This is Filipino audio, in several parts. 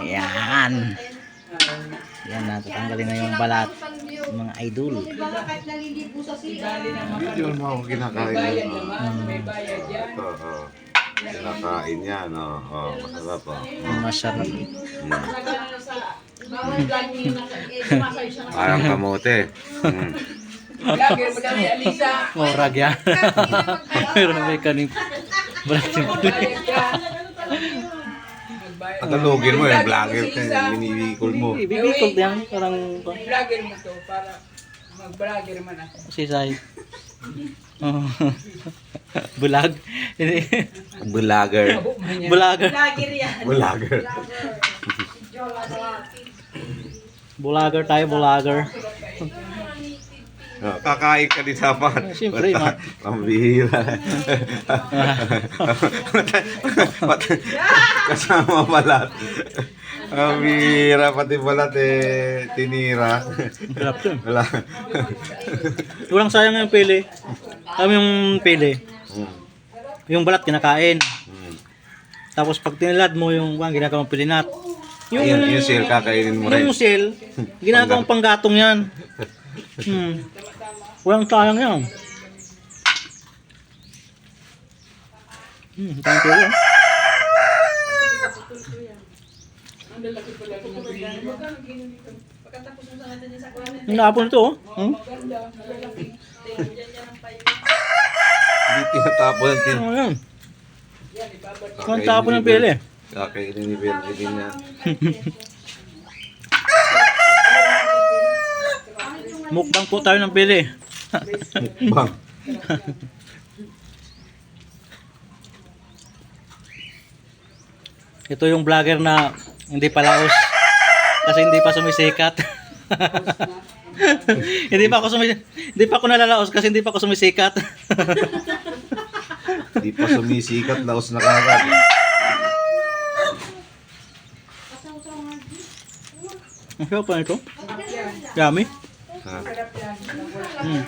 Ayan. Yan na, tatanggalin na yung balat. Mga idol. Video mo ako kinakain. May bayad yan. Ito. Kinakain yan, oh. Oh, masarap, oh. Masarap. Parang kamote. Mm. Mo daw ni Alisa. Morag yan. Meron may kaning balat yung Bayad ka. Magbayad. Tagalogin mo yung vlogger ka, miniwikol mo. Ibibikol yan. Parang Vlogger mo to para mag-vlogger man ako. sisay. Oh. Bulag. Vlogger. Abo man yan. Bulager. Vlogger. Bulager tayo, bulager. Oh, kakain ka din dapat. Siyempre, ma- Pambihira. Kasama balat. Pambihira, pati balat eh, tinira. Sarap yun. Wala. Walang sayang yung pili. Kami yung pili. Mm, Yung balat kinakain. mm. Tapos pag tinilad mo yung wang ginagawang pilinat. Yung, Yung, yung sale kakainin mo rin. yung sil, ginagawang panggatong yan. Hmm. Walang sayang yan. Hmm, thank you. Ang lalaki pala ng mo. Magkano ginili ko? Yung napon ito, oh. Hmm? Ganda, malalaki. Hindi tinatapon ang tin. Ano yan? Yan. Ang tapon ng pili. Kakainin ni Bernie din yan. Mukbang po tayo ng pili. Bang. Ito yung vlogger na hindi palaos kasi hindi pa sumisikat. hindi pa ako sumisikat. Hindi pa ako nalalaos kasi hindi pa ako sumisikat. Di pa sumisikat, laos na kagad. Ang sarap pa ito. Yummy. Hmm.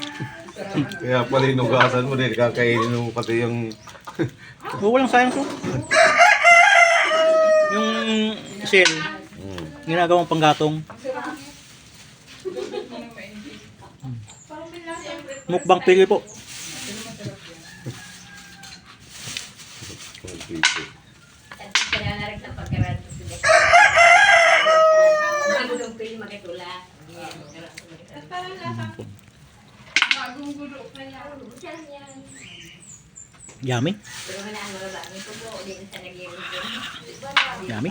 Kaya pala inugasan mo din, kakainin mo pati yung... Oh, walang sayang to. Yung shell, Mm. ginagawang panggatong. Mukbang pili po. Kaya na rin sa pagkaroon sa sila. Bago nung pili makitula. Bagong gulo pa yan. Yummy. Yummy.